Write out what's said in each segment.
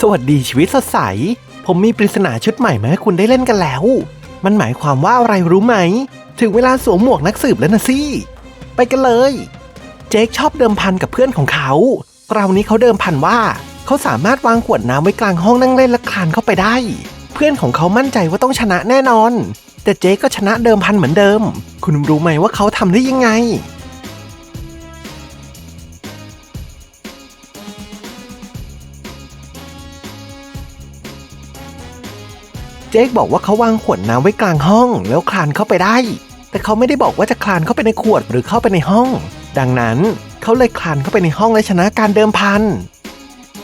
สวัสดีชีวิตสดใส ผมมีปริศนาชุดใหม่มาให้คุณได้เล่นกันแล้ว มันหมายความว่าอะไรรู้ไหม ถึงเวลาสวมหมวกนักสืบแล้วนะสิไปกันเลย เจคชอบเดิมพันกับเพื่อนของเขา คราวนี้เขาเดิมพันว่าเขาสามารถวางขวดน้ำไว้กลางห้องนั่งเล่นและคลานเข้าไปได้ เพื่อนของเขามั่นใจว่าต้องชนะแน่นอน แต่เจคก็ชนะเดิมพันเหมือนเดิม คุณรู้ไหมว่าเขาทำได้ยังไง เจคบอกว่าเขาวางขวดน้ำไว้กลางห้อง แล้วคลานเข้าไปได้ แต่เขาไม่ได้บอกว่าจะคลานเข้าไปในขวดหรือเข้าไปในห้อง ดังนั้นเขาเลยคลานเข้าไปในห้องและชนะการเดิมพัน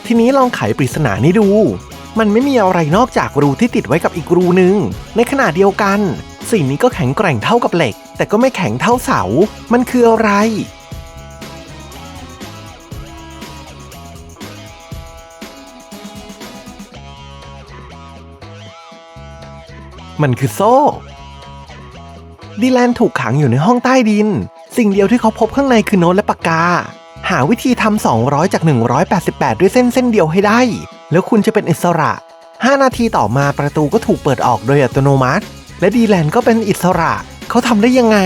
ทีนี้ลองไขปริศนานี้ดู มันไม่มีอะไรนอกจากรูที่ติดไว้กับอีกรูหนึ่ง ในขณะเดียวกัน สิ่งนี้ก็แข็งแกร่งเท่ากับเหล็ก แต่ก็ไม่แข็งเท่าเสา มันคืออะไร มันคือโซ่ ดีแลนถูกขังอยู่ในห้องใต้ดิน สิ่งเดียวที่เขาพบข้างในคือโน้ตและปากกา หาวิธีทำ200 จาก 188 ด้วยเส้นเส้นเดียวให้ได้ แล้วคุณจะเป็นอิสระ 5 นาทีต่อมาประตูก็ถูกเปิดออกโดยอัตโนมัติ และดีแลนก็เป็นอิสระ เขาทำได้ยังไง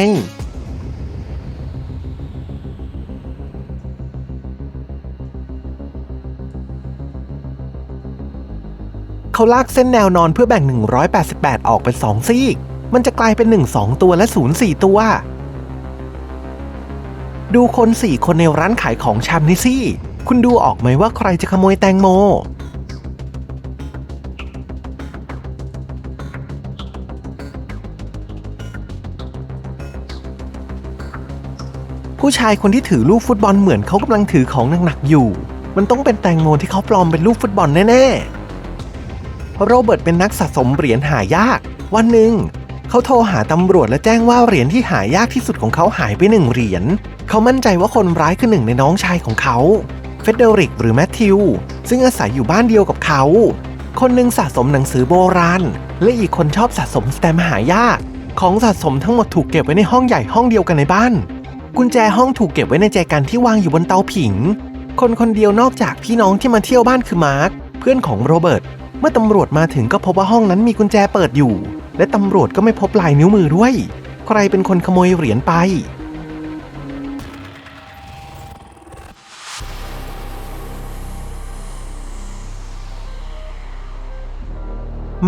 เขาลากเส้นแนวนอนเพื่อแบ่ง 188 ออกเป็น 2 ซีก มันจะกลายเป็น 1 2 ตัวและ 0 4 ตัว ดูคน 4 คนในร้านขายของชำนี่สิ คุณดูออกไหมว่าใครจะขโมยแตงโม ผู้ชายคนที่ถือลูกฟุตบอลเหมือนเขากำลังถือของหนักๆอยู่ มันต้องเป็นแตงโมที่เขาปลอมเป็นลูกฟุตบอลแน่ๆ โรเบิร์ตเป็นนักสะสมเหรียญหายาก วันหนึ่ง เขาโทรหาตำรวจและแจ้งว่าเหรียญที่หายากที่สุดของเขาหายไปหนึ่งเหรียญ เขามั่นใจว่าคนร้ายคือหนึ่งในน้องชายของเขา เฟเดริกหรือแมทธิว ซึ่งอาศัยอยู่บ้านเดียวกับเขา คนหนึ่งสะสมหนังสือโบราณ และอีกคนชอบสะสมสแตมป์หายาก ของสะสมทั้งหมดถูกเก็บไว้ในห้องใหญ่ห้องเดียวกันในบ้าน กุญแจห้องถูกเก็บไว้ในแจกันที่วางอยู่บนเตาผิง คนคนเดียวนอกจากพี่น้องที่มาเที่ยวบ้านคือมาร์คเพื่อนของโรเบิร์ต เมื่อตำรวจมาถึงก็พบว่าห้องนั้นมีกุญแจเปิดอยู่ และตำรวจก็ไม่พบลายนิ้วมือด้วย ใครเป็นคนขโมยเหรียญไป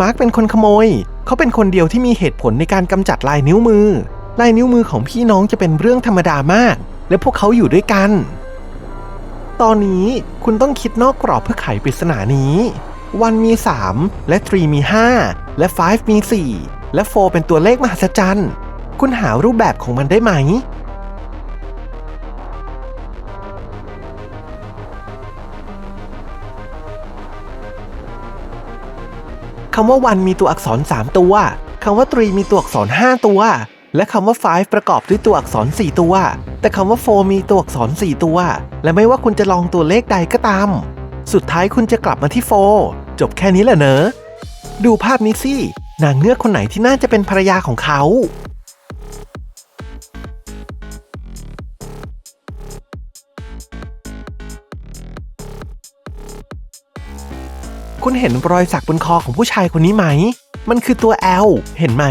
มาร์คเป็นคนขโมย เขาเป็นคนเดียวที่มีเหตุผลในการกำจัดลายนิ้วมือ ลายนิ้วมือของพี่น้องจะเป็นเรื่องธรรมดามาก และพวกเขาอยู่ด้วยกัน ตอนนี้คุณต้องคิดนอกกรอบเพื่อไขปริศนานี้ 1 มี 3 และ 3 มี 5 และ 5 มี 4 และ 4 เป็นตัวเลขมหัศจรรย์ คุณหารูปแบบของมันได้ไหม คำว่า 1 มีตัวอักษร 3 ตัว คำว่า 3 มีตัวอักษร 5 ตัว และคำว่า 5 ประกอบด้วยตัวอักษร 4 ตัว แต่คำว่า 4 มีตัวอักษร 4 ตัว และไม่ว่าคุณจะลองตัวเลขใดก็ตาม สุดท้ายคุณจะกลับมาที่4จบแค่นี้แหละเนอะ ดูภาพนี้สิ นางเงือกคนไหนที่น่าจะเป็นภรรยาของเขา คุณเห็นรอยสักบนคอของผู้ชายคนนี้ไหม มันคือตัว L เห็นไหม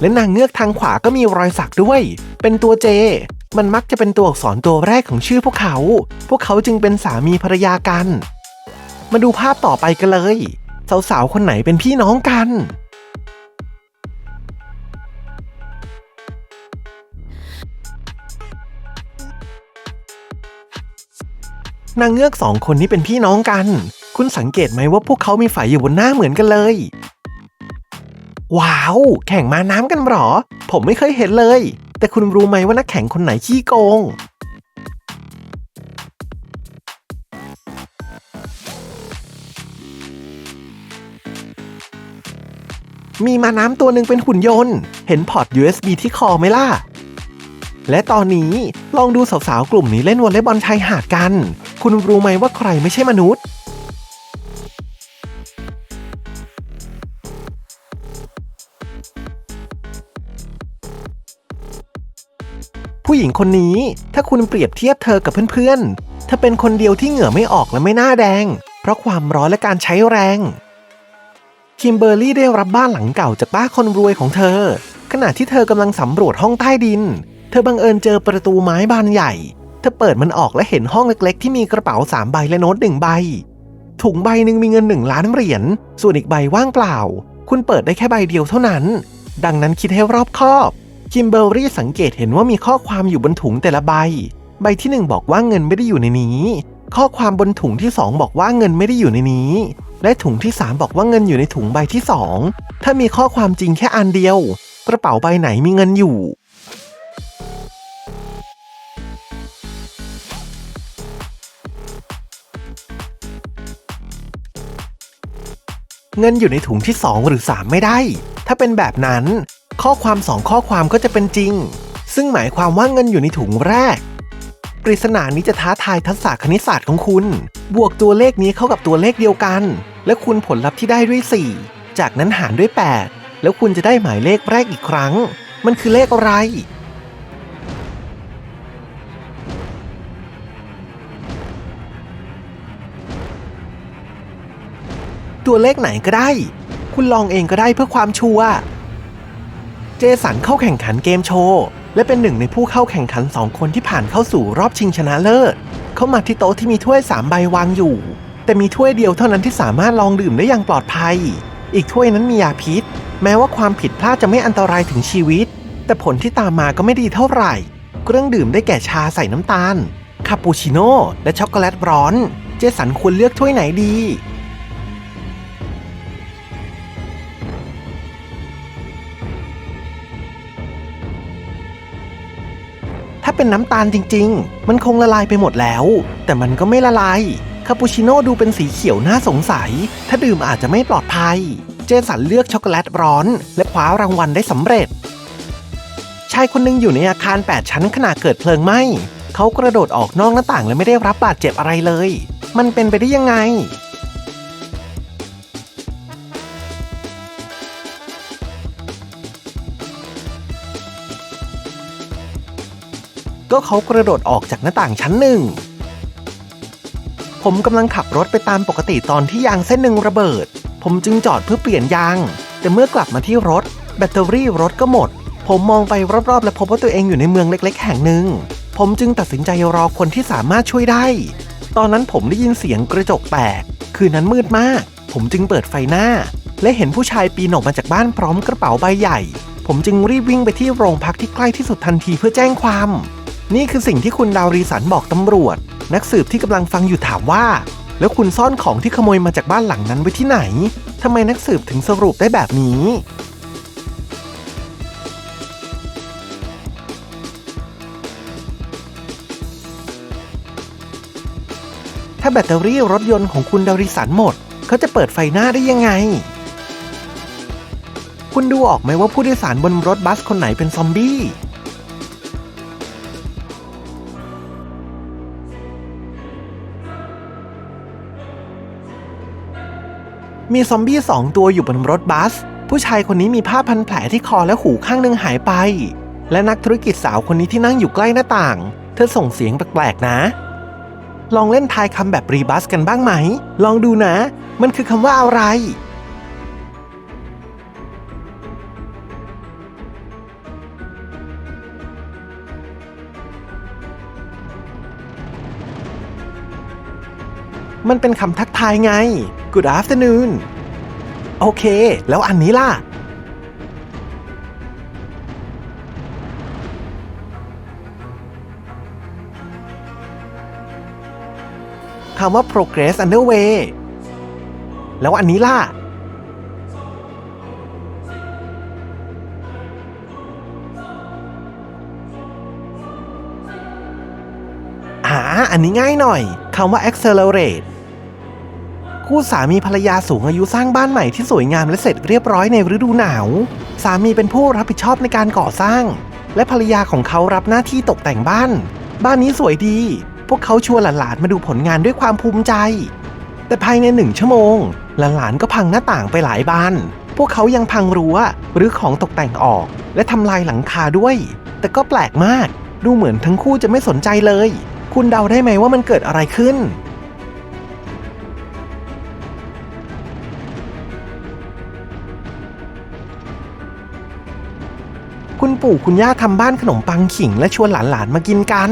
และนางเงือกทางขวาก็มีรอยสักด้วย เป็นตัว J มันมักจะเป็นตัวอักษรตัวแรกของชื่อพวกเขา พวกเขาจึงเป็นสามีภรรยากัน มาดูภาพต่อไปกันเลย สาวๆ คนไหนเป็นพี่น้องกัน นางเงือกสองคนนี้เป็นพี่น้องกัน คุณสังเกตไหมว่าพวกเขามีไฝอยู่บนหน้าเหมือนกันเลย ว้าว แข่งมาน้ำกันหรอ ผมไม่เคยเห็นเลย แต่คุณรู้ไหมว่านักแข่งคนไหนขี้โกง มีมาน้ำตัวหนึ่งเป็นหุ่นยนต์ เห็นพอร์ต USB ที่คอไหมล่ะ และตอนนี้ลองดูสาวๆ กลุ่มนี้เล่นวอลเลย์บอลชายหาดกัน คุณรู้ไหมว่าใครไม่ใช่มนุษย์ ผู้หญิงคนนี้ถ้าคุณเปรียบเทียบเธอกับเพื่อนๆเธอเป็นคนเดียวที่เหงื่อไม่ออกและไม่หน้าแดง เพราะความร้อนและการใช้แรง คิมเบอร์รี่ได้รับบ้านหลังเก่าจากป้าคนรวยของเธอ ขณะที่เธอกำลังสำรวจห้องใต้ดิน เธอบังเอิญเจอประตูไม้บานใหญ่ เธอเปิดมันออกและเห็นห้องเล็กๆ ที่มีกระเป๋าสามใบและโน้ตหนึ่งใบ ถุงใบหนึ่งมีเงินหนึ่งล้านเหรียญ ส่วนอีกใบว่างเปล่า คุณเปิดได้แค่ใบเดียวเท่านั้น ดังนั้นคิดให้รอบคอบ คิมเบอร์รี่สังเกตเห็นว่ามีข้อความอยู่บนถุงแต่ละใบ ใบที่หนึ่งบอกว่าเงินไม่ได้อยู่ในนี้ ข้อความบนถุงที่สองบอกว่าเงินไม่ได้อยู่ในนี้ และถุงที่สามบอกว่าเงินอยู่ในถุงใบที่สองถ้ามีข้อความจริงแค่อันเดียว กระเป๋าใบไหนมีเงินอยู่ เงินอยู่ในถุงที่ 2 หรือ 3 ไม่ได้ ถ้าเป็นแบบนั้น ข้อความ 2 ข้อความก็จะเป็นจริง ซึ่งหมายความว่าเงินอยู่ในถุงแรก ริศนานี้จะท้าทายทักษะคณิตศาสตร์ของคุณ บวกตัวเลขนี้เข้ากับตัวเลขเดียวกัน และคูณผลลัพธ์ที่ได้ด้วย 4 จากนั้นหารด้วย 8 แล้วคุณจะได้หมายเลขแรกอีกครั้ง มันคือเลขอะไร ตัวเลขไหนก็ได้ คุณลองเองก็ได้เพื่อความชัวร์ เจสันเข้าแข่งขันเกมโชว์ และเป็นหนึ่งในผู้เข้าแข่งขันสองคนที่ผ่านเข้าสู่รอบชิงชนะเลิศ เขามาที่โต๊ะที่มีถ้วยสามใบวางอยู่ แต่มีถ้วยเดียวเท่านั้นที่สามารถลองดื่มได้อย่างปลอดภัย อีกถ้วยนั้นมียาพิษ แม้ว่าความผิดพลาดจะไม่อันตรายถึงชีวิต แต่ผลที่ตามมาก็ไม่ดีเท่าไหร่ เครื่องดื่มได้แก่ชาใส่น้ำตาล คาปูชิโน่และช็อกโกแลตร้อน เจสันควรเลือกถ้วยไหนดี เป็นน้ำตาลจริง ๆ มันคงละลายไปหมดแล้ว แต่มันก็ไม่ละลาย คาปูชิโน่ดูเป็นสีเขียวน่าสงสัย ถ้าดื่มอาจจะไม่ปลอดภัย เจสันเลือกช็อกโกแลตร้อน และคว้ารางวัลได้สำเร็จ ชายคนหนึ่งอยู่ในอาคาร 8 ชั้นขณะเกิดเพลิงไหม้เขากระโดดออกนอกหน้าต่างและไม่ได้รับบาดเจ็บอะไรเลย มันเป็นไปได้ยังไง ก็เขากระโดดออกจากหน้าต่างชั้นหนึ่ง ผมกำลังขับรถไปตามปกติตอนที่ยางเส้นหนึ่งระเบิด ผมจึงจอดเพื่อเปลี่ยนยาง แต่เมื่อกลับมาที่รถ แบตเตอรี่รถก็หมด ผมมองไปรอบๆ และพบว่าตัวเองอยู่ในเมืองเล็ก ๆ แห่งหนึ่ง ผมจึงตัดสินใจรอคนที่สามารถช่วยได้ ตอนนั้นผมได้ยินเสียงกระจกแตก คืนนั้นมืดมาก ผมจึงเปิดไฟหน้า และเห็นผู้ชายปีนออกมาจากบ้านพร้อมกระเป๋าใบใหญ่ ผมจึงรีบวิ่งไปที่โรงพักที่ใกล้ที่สุดทันทีเพื่อแจ้งความ นี่คือสิ่งที่คุณดาวรีสันบอกตำรวจ นักสืบที่กำลังฟังอยู่ถามว่า แล้วคุณซ่อนของที่ขโมยมาจากบ้านหลังนั้นไว้ที่ไหนทำไมนักสืบถึงสรุปได้แบบนี้ ถ้าแบตเตอรี่รถยนต์ของคุณดาวริสันหมด เขาจะเปิดไฟหน้าได้ยังไง คุณดูออกไหมว่าผู้โดยสารบนรถบัสคนไหนเป็นซอมบี้ มีซอมบี้สองตัวอยู่บนรถบัส ผู้ชายคนนี้มีผ้าพันแผลที่คอและหูข้างหนึ่งหายไป และนักธุรกิจสาวคนนี้ที่นั่งอยู่ใกล้หน้าต่าง เธอส่งเสียงแปลกๆนะ ลองเล่นทายคำแบบรีบัสกันบ้างไหม ลองดูนะ มันคือคำว่าอะไรมันเป็นคำทักทายไง Good afternoon โอเค แล้วอันนี้ล่ะ คำว่า progress underway แล้วอันนี้ล่ะ อ่า อันนี้ง่ายหน่อย คำว่า accelerate คู่สามีภรรยาสูงอายุสร้างบ้านใหม่ที่สวยงามและเสร็จเรียบร้อยในฤดูหนาว สามีเป็นผู้รับผิดชอบในการก่อสร้าง และภรรยาของเขารับหน้าที่ตกแต่งบ้าน บ้านนี้สวยดี พวกเขาชวนหลานๆมาดูผลงานด้วยความภูมิใจ แต่ภายในหนึ่งชั่วโมง หลานๆก็พังหน้าต่างไปหลายบาน พวกเขายังพังรั้วหรือของตกแต่งออก และทำลายหลังคาด้วย แต่ก็แปลกมาก ดูเหมือนทั้งคู่จะไม่สนใจเลย คุณเดาได้ไหมว่ามันเกิดอะไรขึ้น คุณปู่คุณย่าทำบ้านขนมปังขิงและชวนหลานๆมากินกัน